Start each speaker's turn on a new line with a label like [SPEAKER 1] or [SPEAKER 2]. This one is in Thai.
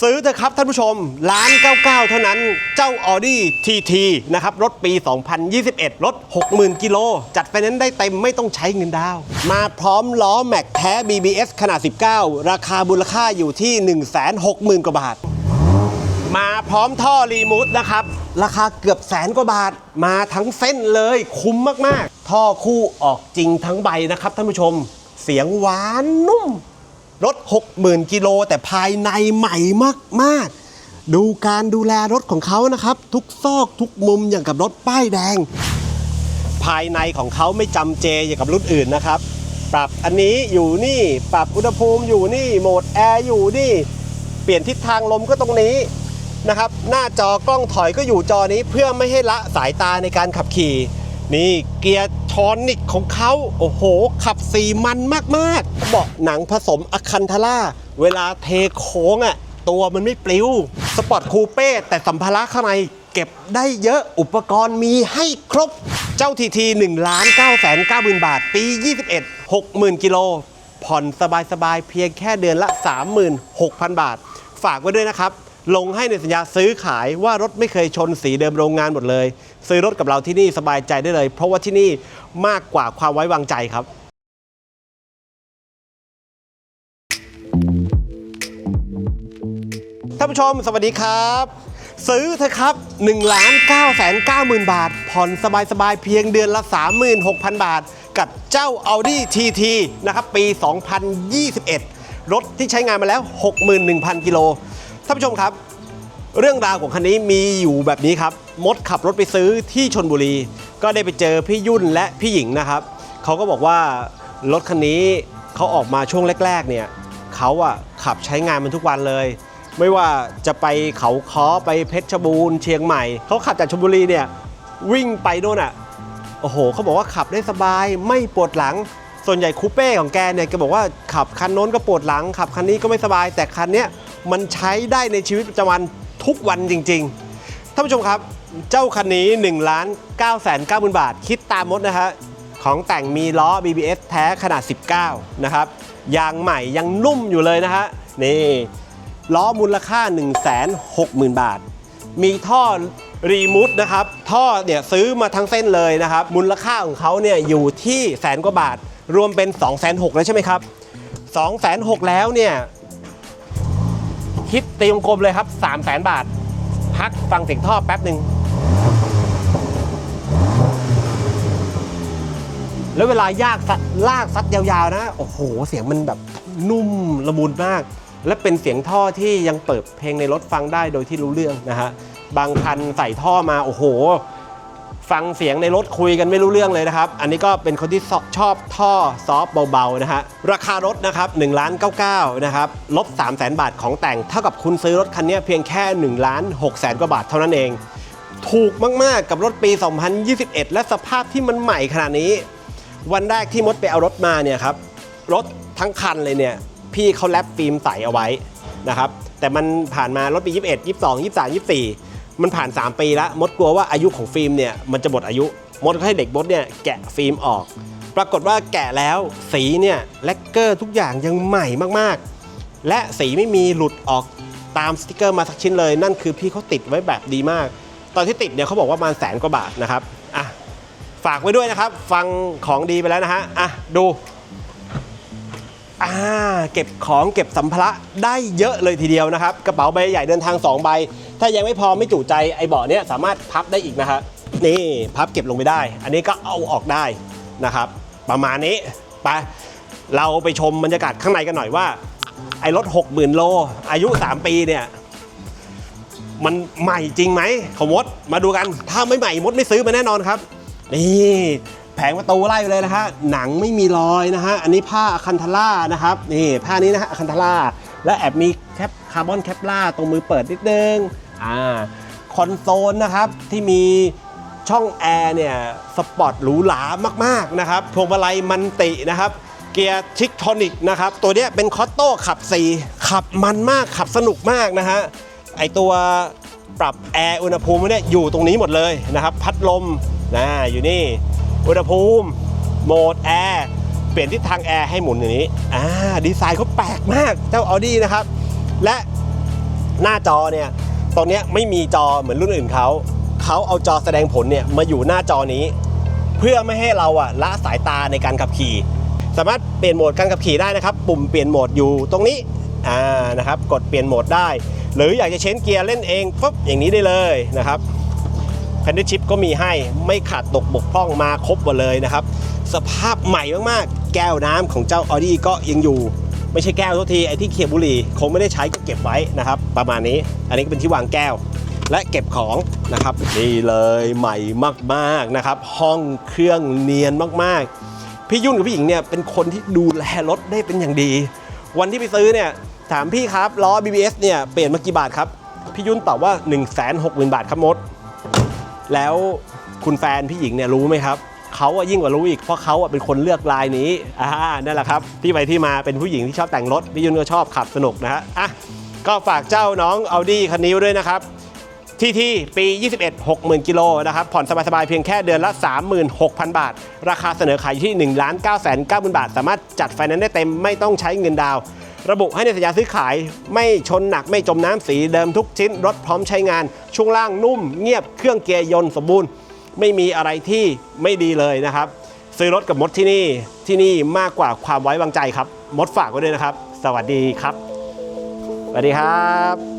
[SPEAKER 1] ซื้อเถอะครับท่านผู้ชมล้าน99 เท่านั้นเจ้า Audi TT นะครับ รถปี 2021 รถ 60,000 กิโล จัดไฟแนนซ์ได้เต็มไม่ต้องใช้เงินดาว มาพร้อมล้อแม็กแท้ BBS ขนาด 19 ราคามูลค่าอยู่ที่ 160,000 กว่าบาท มาพร้อมท่อรีมูทนะครับ ราคาเกือบแสนกว่าบาท มาทั้งเส้นเลยคุ้มมากๆ ท่อคู่ออกจริงทั้งใบนะครับท่านผู้ชม เสียงหวานนุ่ม รถ 60,000 กิโล แต่ภายในใหม่มากๆ ดูการดูแลรถของเขานะครับ ทุกซอกทุกมุมอย่างกับรถป้ายแดง ภายในของเขาไม่จำเจอย่างกับรุ่นอื่นนะครับ ปรับอันนี้อยู่นี่ปรับอุณหภูมิอยู่นี่โหมดแอร์อยู่นี่ เปลี่ยนทิศทางลมก็ตรงนี้นะครับ หน้าจอกล้องถอยก็อยู่จอนี้เพื่อไม่ให้ละสายตาในการขับขี่ นี่เกียร์ทอนิกของเขาโอ้โห ขับสีมันมากๆเบาะหนังผสมอะคันทาร่า เวลาเทโค้งอะ ตัวมันไม่ปลิว สปอร์ตคูเป้แต่สัมภาระข้างในเก็บได้เยอะอุปกรณ์มีให้ครบ เจ้าทีที1ล้าน9แสน9หมื่นบาท ปี 21 60,000 กิโล ผ่อนสบายๆ เพียงแค่เดือนละ 36,000 บาท ฝากไว้ด้วยนะครับ ลงให้ในสัญญาซื้อขายว่ารถไม่เคยชนสีเดิมโรงงานหมดเลย ซื้อรถกับเราที่นี่สบายใจได้เลย เพราะว่าที่นี่มากกว่าความไว้วางใจครับท่านผู้ชมสวัสดีครับ ซื้อเถอะครับ1ล้าน9แสน9หมื่นบาท ผ่อนสบายๆ เพียงเดือนละ 36,000 บาท กับเจ้า Audi TT นะครับ ปี 2021 รถที่ใช้งานมาแล้ว 61,000 กิโล ท่านผู้ชมครับ เรื่องราวของคันนี้มีอยู่แบบนี้ครับ มดขับรถไปซื้อที่ชนบุรี ก็ได้ไปเจอพี่ยุ่นและพี่หญิงนะครับ เขาก็บอกว่ารถคันนี้เขาออกมาช่วงแรก ๆ เนี่ยเขาอะขับใช้งานมันทุกวันเลย ไม่ว่าจะไปเขาค้อไปเพชรบูรณ์เชียงใหม่ เขาขับจากชลบุรีเนี่ยวิ่งไปโน่นอะโอ้โหเขาบอกว่าขับได้สบายไม่ปวดหลัง ส่วนใหญ่คูเป้ของแกเนี่ยแกบอกว่าขับคันโน้นก็ปวดหลังขับคันนี้ก็ไม่สบาย แต่คันเนี้ยมันใช้ได้ในชีวิตประจำวันทุกวันจริงๆท่านผู้ชมครับ เจ้าคันนี้1ล้าน9แสน9หมื่นบาท คิดตามมดนะฮะของแต่งมีล้อ BBS แท้ขนาด 19 นะครับยางใหม่ยังนุ่มอยู่เลยนะฮะนี่ล้อมูลค่า 1 6 0 0 0 0 บาท มีท่อ รีมูทนะครับท่อเนี่ยซื้อมาทั้งเส้นเลยนะครับมูลค่าของเขาเนี่ยอยู่ที่แสนกว่าบาท รวมเป็น2 6 0 0 0แล้วใช่ไหมครับ2 6 0 0 0แล้วเนี่ยคิดตีวงกลมเลยครับ3 0 0 0 0 0บาท พักฟังเสียงท่อแป๊บหนึ่งแล้วเวลายากลากซัดยาวๆนะ โอ้โห เสียงมันแบบนุ่มละมุนมาก และเป็นเสียงท่อที่ยังเปิดเพลงในรถฟังได้โดยที่รู้เรื่องนะฮะ บางคันใส่ท่อมาโอ้โห ฟังเสียงในรถคุยกันไม่รู้เรื่องเลยนะครับ อันนี้ก็เป็นคนที่ชอบท่อซอฟเบาๆนะฮะราคารถนะครับ1ล้าน99นะครับลบ 3 0 0 0 0 0 บาทของแต่งเท่ากับคุณซื้อรถคันนี้เพียงแค่1ล้าน6แสนกว่าบาทเท่านั้นเอง ถูกมากๆกับรถปี 2021 และสภาพที่มันใหม่ขนาดนี้ วันแรกที่มดไปเอารถมาเนี่ยครับรถทั้งคันเลยเนี่ยพี่เขาแรปฟิล์มใสเอาไว้นะครับแต่มันผ่านมารถปี 21 22 23 24 มันผ่าน 3 ปีแล้วมดกลัวว่าอายุของฟิล์มเนี่ยมันจะหมดอายุมดก็ให้เด็กมดเนี่ยแกะฟิล์มออก ปรากฏว่าแกะแล้วสีเนี่ยแลกเกอร์ทุกอย่างยังใหม่มากๆ และสีไม่มีหลุดออกตามสติกเกอร์มาสักชิ้นเลย นั่นคือพี่เขาติดไว้แบบดีมาก ตอนที่ติดเนี่ยเขาบอกว่าประมาณแสนกว่าบาทนะครับอะฝากไว้ด้วยนะครับ ฟังของดีไปแล้วนะฮะอะดูอ่าเก็บของเก็บสัมภาระได้เยอะเลยทีเดียวนะครับ กระเป๋าใบใหญ่เดินทาง 2 ใบ ถ้ายังไม่พอไม่จุใจไอ้เบาะเนี้ยสามารถพับได้อีกนะฮะนี่พับเก็บลงไปได้ อันนี้ก็เอาออกได้นะครับ ประมาณนี้ไปเราไปชมบรรยากาศข้างในกันหน่อยว่า ไอ้รถ 60,000 โล อายุ 3 ปีเนี่ย มันใหม่จริงไหมขมดมาดูกันถ้าไม่ใหม่มดไม่ซื้อมาแน่นอนครับ นี่แผงประตูไล่ไปเลยนะฮะหนังไม่มีรอยนะฮะอันนี้ผ้าอะคันทาร่านะครับนี่ผ้านี้นะฮะอะคันทาร่าและแอบมีแคปคาร์บอนแคปล่าตรงมือเปิดนิดนึง อ่าคอนโซลนะครับที่มีช่องแอร์เนี่ยสปอร์ตหรูหรามากๆนะครับพวงมาลัยมันตินะครับ เกียร์ชิคทอนิกนะครับ ตัวเนี้ยเป็นคอตโต้ขับ 4 ขับมันมากขับสนุกมากนะฮะไอตัวปรับแอร์อุณหภูมิเนี่ยอยู่ตรงนี้หมดเลยนะครับ พัดลมนะอยู่นี่ อุณหภูมิโหมดแอร์เปลี่ยนทิศทางแอร์ให้หมุนอย่างนี้อ่าดีไซน์เขาแปลกมากเจ้า Audi นะครับ และหน้าจอเนี่ย ตรงนี้ไม่มีจอเหมือนรุ่นอื่นเขาเขาเอาจอแสดงผลเนี่ยมาอยู่หน้าจอนี้ เพื่อไม่ให้เราอะละสายตาในการขับขี่ สามารถเปลี่ยนโหมดการขับขี่ได้นะครับ ปุ่มเปลี่ยนโหมดอยู่ตรงนี้อ่านะครับกดเปลี่ยนโหมดได้ หรืออยากจะเชนเกียร์เล่นเองปุ๊บอย่างนี้ได้เลยนะครับแพนด้ชิปก็มีให้ไม่ขาดตกบกพร่องมาครบหมดเลยนะครับ สภาพใหม่มากๆ แก้วน้ำของเจ้า Audi ก็ยังอยู่ ไม่ใช่แก้วทุกทีไอ้ที่เขียบบุหรี่คงไม่ได้ใช้ก็เก็บไว้นะครับ ประมาณนี้อันนี้ก็เป็นที่วางแก้ว และเก็บของนะครับนี่เลยใหม่มากๆนะครับ ห้องเครื่องเนียนมากๆ พี่ยุ่นกับพี่หญิงเนี่ยเป็นคนที่ดูแลรถได้เป็นอย่างดี วันที่ไปซื้อเนี่ยถามพี่ครับล้อ BBS เนี่ยเปลี่ยนมากี่บาทครับพี่ยุ่นตอบว่า 1 6 0 0 0 0 บาทครับมด แล้วคุณแฟนพี่หญิงเนี่ยรู้ไหมครับ เขาอะยิ่งกว่ารู้อีกเพราะเขาอะเป็นคนเลือกลายนี้อ่านั่นแหละครับที่ไปที่มาเป็นผู้หญิงที่ชอบแต่งรถพี่ยุนก็ชอบขับสนุกนะฮะอะก็ฝากเจ้าน้อง Audi คันนี้ไว้ด้วยนะครับที่ที่ปี 21 60,000 กิโลนะครับ ผ่อนสบายๆ เพียงแค่เดือนละ 36,000 บาท ราคาเสนอขายอยู่ที่ 1 9 9 0 0 0 บาท สามารถจัดไฟแนนซ์ได้เต็มไม่ต้องใช้เงินดาว ระบุให้ในสัญญาซื้อขายไม่ชนหนักไม่จมน้ำสีเดิมทุกชิ้น รถพร้อมใช้งาน ช่วงล่างนุ่มเงียบเครื่องเกียร์ยนต์สมบูรณ์ ไม่มีอะไรที่ไม่ดีเลยนะครับ ซื้อรถกับมดที่นี่ที่นี่มากกว่าความไว้วางใจครับ มดฝากไว้ด้วยนะครับ สวัสดีครับ สวัสดีครับ